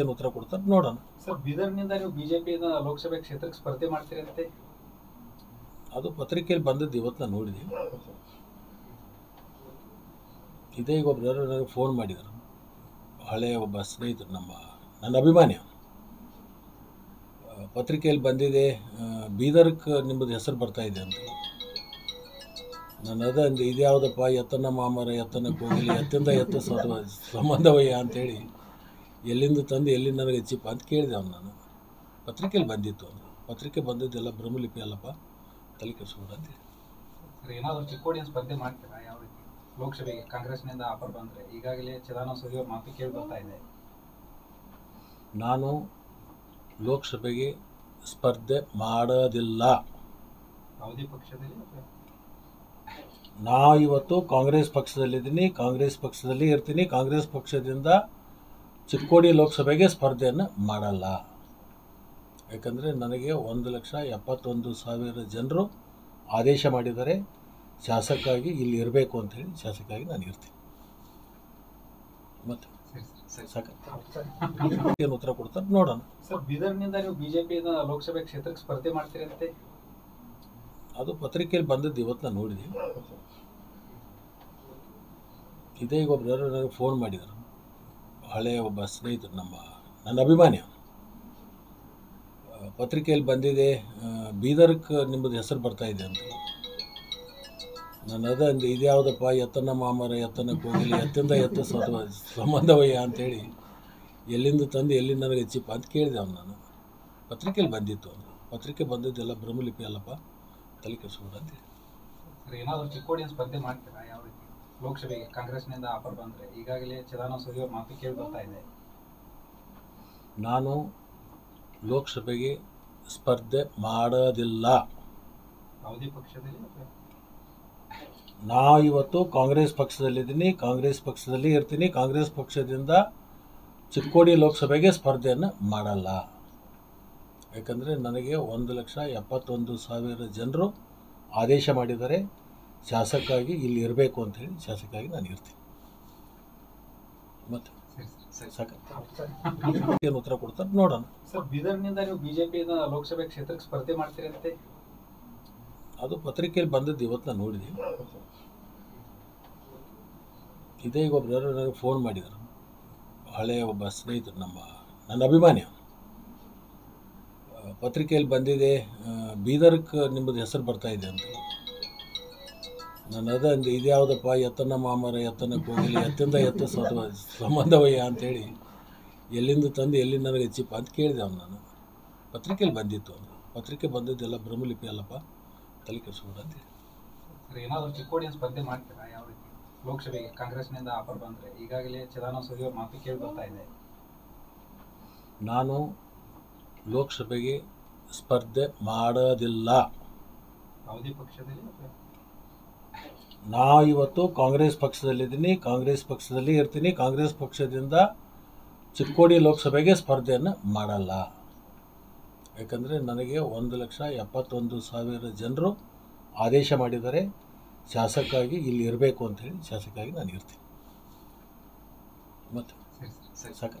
ಏನು ಉತ್ತರ ಕೊಡ್ತಾರೆ ನೋಡೋಣ. ಸರ್ ಬೀದರ್ನಿಂದ ನೀವು ಬಿಜೆಪಿ ಲೋಕಸಭೆ ಕ್ಷೇತ್ರಕ್ಕೆ ಸ್ಪರ್ಧೆ ಮಾಡ್ತೀರಂತೆ? ಅದು ಪತ್ರಿಕೆಯಲ್ಲಿ ಬಂದದ್ದು ಇವತ್ತು ನಾನು ನೋಡಿದೆ ಇದೇ ಈಗ ಒಬ್ಬರು ನನಗೆ ಫೋನ್ ಮಾಡಿದರು. ಹಳೆಯ ಒಬ್ಬ ಸ್ನೇಹಿತರು ನಮ್ಮ ನನ್ನ ಅಭಿಮಾನಿ. ಪತ್ರಿಕೆಯಲ್ಲಿ ಬಂದಿದೆ ಬೀದರ್ಕ್ಕೆ ಬೀದರ್ಕ್ ನಿಮ್ಮದು ಹೆಸರು ಬರ್ತಾ ಇದೆ ಅಂತ. ನಾನು ಅದ ಅಂದೆ ಇದ್ಯಾವುದಪ್ಪ ಎತ್ತನ ಮಾಮರ ಎತ್ತನ ಕೋಗಿಲಿ ಎತ್ತಿಂದ ಎತ್ತ ಸಂಬಂಧವಯ್ಯ ಅಂತೇಳಿ. ಎಲ್ಲಿಂದ ತಂದು ಎಲ್ಲಿಂದ ನನಗೆ ಹೆಚ್ಚಿಪ್ಪ ಅಂತ ಕೇಳಿದೆ ಅವ್ನು ನಾನು. ಪತ್ರಿಕೆಯಲ್ಲಿ ಬಂದಿತ್ತು ಅವನು. ಪತ್ರಿಕೆ ಬಂದಿದ್ದೆಲ್ಲ ಬ್ರಹ್ಮಲಿಪಿ ಅಲ್ಲಪ್ಪ ತಲೆ ಕೆಡಿಸ್ಬೇಡ ಅಂತೇಳಿ ಸರ್ ಏನಾದರೂ ಚಿಕ್ಕೋಡಿಯ ಸ್ಪರ್ಧೆ ಮಾಡ್ತೀರಾ? ಯಾವ ರೀತಿ? ಲೋಕಸಭೆಗೆ ಕಾಂಗ್ರೆಸ್ನಿಂದ ಆಫರ್ ಬಂದರೆ ಈಗಾಗಲೇ ಚಿದಾನಂದ ಸೂರಿ ಅವ್ರ ಮಾತು ಕೇಳಿ ಬರ್ತಾ ಇದೆ. ನಾನು ಲೋಕಸಭೆಗೆ ಸ್ಪರ್ಧೆ ಮಾಡೋದಿಲ್ಲ. ಯಾವುದೇ ಪಕ್ಷದಲ್ಲಿ ಅಥವಾ? ನಾ ಇವತ್ತು ಕಾಂಗ್ರೆಸ್ ಪಕ್ಷದಲ್ಲಿದ್ದೀನಿ ಕಾಂಗ್ರೆಸ್ ಪಕ್ಷದಲ್ಲಿ ಇರ್ತೀನಿ. ಕಾಂಗ್ರೆಸ್ ಪಕ್ಷದಿಂದ ಚಿಕ್ಕೋಡಿ ಲೋಕಸಭೆಗೆ ಸ್ಪರ್ಧೆಯನ್ನು ಮಾಡಲ್ಲ. ಯಾಕಂದರೆ ನನಗೆ ಒಂದು ಲಕ್ಷ ಎಪ್ಪತ್ತೊಂದು ಸಾವಿರ ಜನರು ಆದೇಶ ಮಾಡಿದ್ದಾರೆ. ಶಾಸಕಾಗಿ ಇಲ್ಲಿ ಇರಬೇಕು ಅಂತೇಳಿ ಶಾಸಕಾಗಿ ನಾನು ಇರ್ತೀನಿ. ಮತ್ತೆ? ಏನು ಉತ್ತರ ಕೊಡ್ತಾರೆ ನೋಡೋಣ. ಸರ್ ಬೀದರ್ನಿಂದ ನೀವು ಬಿಜೆಪಿ ಲೋಕಸಭೆ ಕ್ಷೇತ್ರಕ್ಕೆ ಸ್ಪರ್ಧೆ ಮಾಡ್ತೀರಂತೆ? ಅದು ಪತ್ರಿಕೆಯಲ್ಲಿ ಬಂದದ್ದು ಇವತ್ತು ನಾನು ನೋಡಿದೆ ಇದೇ ಈಗ ಒಬ್ಬರು ನನಗೆ ಫೋನ್ ಮಾಡಿದರು. ಹಳೆಯ ಒಬ್ಬ ಸ್ನೇಹಿತರು, ನಮ್ಮ, ನನ್ನ ಅಭಿಮಾನಿ. ಪತ್ರಿಕೆಯಲ್ಲಿ ಬಂದಿದೆ ಬೀದರ್ಕ್ ನಿಮ್ಮದು ಹೆಸರು ಬರ್ತಾ ಇದೆ ಅಂತ. ನಾನು ಅದ ಅಂದೆ, ಇದ್ಯಾವುದಪ್ಪ ಎತ್ತನ ಮಾಮರ ಎತ್ತನ ಕೋಗಿಲಿ, ಎತ್ತಿಂದ ಎತ್ತ ಸತ್ವ ಸಂಬಂಧವಯ್ಯ ಅಂತೇಳಿ ಎಲ್ಲಿಂದ ತಂದು ಎಲ್ಲಿ ನನಗೆ ಚಿಪ್ಪ ಅಂತ ಕೇಳಿದೆ ಅವನು ನಾನು. ಪತ್ರಿಕೆಯಲ್ಲಿ ಬಂದಿತ್ತು ಅವನು. ಪತ್ರಿಕೆ ಬಂದಿದ್ದೆಲ್ಲ ಬ್ರಹ್ಮಲಿಪಿ ಅಲ್ಲಪ್ಪ, ತಲೆ ಕೆಡಿಸ್ಬೇಡ ಅಂತೇಳಿ ಏನಾದರೂ ಮಾಡ್ತೀರಾ? ಲೋಕಸಭೆಗೆ ಕಾಂಗ್ರೆಸ್ನಿಂದ ಆಫರ್ ಬಂದ್ರೆ ಈಗಾಗಲೇ ಚಿದಾನಂದ ಸೂರಿ ಅವರ ಮಾತು ಕೇಳಿ ಬರ್ತಾ ಇದೆ. ನಾನು ಲೋಕಸಭೆಗೆ ಸ್ಪರ್ಧೆ ಮಾಡೋದಿಲ್ಲ. ಯಾವುದೇ ಪಕ್ಷದಲ್ಲಿ ನಾ ಇವತ್ತು ಕಾಂಗ್ರೆಸ್ ಪಕ್ಷದಲ್ಲಿದ್ದೀನಿ ಕಾಂಗ್ರೆಸ್ ಪಕ್ಷದಲ್ಲಿ ಇರ್ತೀನಿ ಕಾಂಗ್ರೆಸ್ ಪಕ್ಷದಿಂದ ಚಿಕ್ಕೋಡಿ ಲೋಕಸಭೆಗೆ ಸ್ಪರ್ಧೆಯನ್ನು ಮಾಡಲ್ಲ. ಯಾಕಂದರೆ ನನಗೆ ಒಂದು ಲಕ್ಷ ಎಪ್ಪತ್ತೊಂದು ಸಾವಿರ ಜನರು ಆದೇಶ ಮಾಡಿದ್ದಾರೆ. ಶಾಸಕಾಗಿ ಇಲ್ಲಿ ಇರಬೇಕು ಅಂತೇಳಿ ಶಾಸಕಾಗಿ ನಾನು ಇರ್ತೀನಿ. ಮತ್ತೆ? ಏನು ಉತ್ತರ ಕೊಡ್ತಾರೆ ನೋಡೋಣ. ಸರ್ ಬೀದರ್ನಿಂದ ನೀವು ಬಿಜೆಪಿ ಲೋಕಸಭೆ ಕ್ಷೇತ್ರಕ್ಕೆ ಸ್ಪರ್ಧೆ ಮಾಡ್ತೀರಂತೆ? ಅದು ಪತ್ರಿಕೆಯಲ್ಲಿ ಬಂದದ್ದು ಇವತ್ತು ನಾನು ನೋಡಿದೆ ಇದೇ ಈಗ ಒಬ್ಬರು ನನಗೆ ಫೋನ್ ಮಾಡಿದರು. ಹಳೆಯ ಒಬ್ಬ ಸ್ನೇಹಿತರು ನಮ್ಮ ನನ್ನ ಅಭಿಮಾನಿ. ಪತ್ರಿಕೆಯಲ್ಲಿ ಬಂದಿದೆ. ಬೀದರ್ಕ್ ನಿಮ್ಮದು ಹೆಸರು ಬರ್ತಾ ಇದೆ ಅಂತ. ನಾನು ಇದು ಯಾವುದಪ್ಪ ಇದ್ಯಾವುದಪ್ಪ ಎತ್ತನ ಮಾಮರ ಎತ್ತನ ಕೋಗಿಲಿ ಎತ್ತಿಂದ ಎತ್ತ ಸದ ಸಂಬಂಧವಯ್ಯ ಅಂತೇಳಿ ಎಲ್ಲಿಂದ ತಂದು ಎಲ್ಲಿಂದ ನನಗೆ ಹೆಚ್ಚಿಪ್ಪ ಅಂತ ಕೇಳಿದೆ ಅವ್ನು ನಾನು. ಪತ್ರಿಕೆಯಲ್ಲಿ ಬಂದಿತ್ತು ಅವನು. ಪತ್ರಿಕೆ ಬಂದಿದ್ದೆಲ್ಲ ಬ್ರಹ್ಮಲಿಪಿ ಅಲ್ಲಪ್ಪ ತಲೆ ಕೆಡಿಸ್ಬೇಡ ಅಂತೇಳಿ ಸರ್ ಏನಾದರೂ ಚಿಕ್ಕೋಡಿಯ ಸ್ಪರ್ಧೆ ಮಾಡ್ತೀರಾ? ಯಾವ ರೀತಿ ಲೋಕಸಭೆಗೆ ಕಾಂಗ್ರೆಸ್ನಿಂದ ಆಫರ್ ಬಂದರೆ ಈಗಾಗಲೇ ಚಿದಾನಂದ ಅವ್ರ ಮಾತು ಕೇಳಿ ಬರ್ತಾ ಇದೆ. ನಾನು ಲೋಕಸಭೆಗೆ ಸ್ಪರ್ಧೆ ಮಾಡೋದಿಲ್ಲ. ಯಾವುದೇ ಪಕ್ಷದಲ್ಲಿ ನಾ ಇವತ್ತು ಕಾಂಗ್ರೆಸ್ ಪಕ್ಷದಲ್ಲಿದ್ದೀನಿ ಕಾಂಗ್ರೆಸ್ ಪಕ್ಷದಲ್ಲಿ ಇರ್ತೀನಿ ಕಾಂಗ್ರೆಸ್ ಪಕ್ಷದಿಂದ ಚಿಕ್ಕೋಡಿ ಲೋಕಸಭೆಗೆ ಸ್ಪರ್ಧೆಯನ್ನು ಮಾಡಲ್ಲ. ಯಾಕಂದರೆ ನನಗೆ ಒಂದು ಲಕ್ಷ ಎಪ್ಪತ್ತೊಂದು ಸಾವಿರ ಜನರು ಆದೇಶ ಮಾಡಿದ್ದಾರೆ. ಶಾಸಕಾಗಿ ಇಲ್ಲಿ ಇರಬೇಕು ಅಂತೇಳಿ ಶಾಸಕಾಗಿ ನಾನು ಇರ್ತೀನಿ. ಮತ್ತು? ಸರಿ ಸರಿ. ಸಾಕ?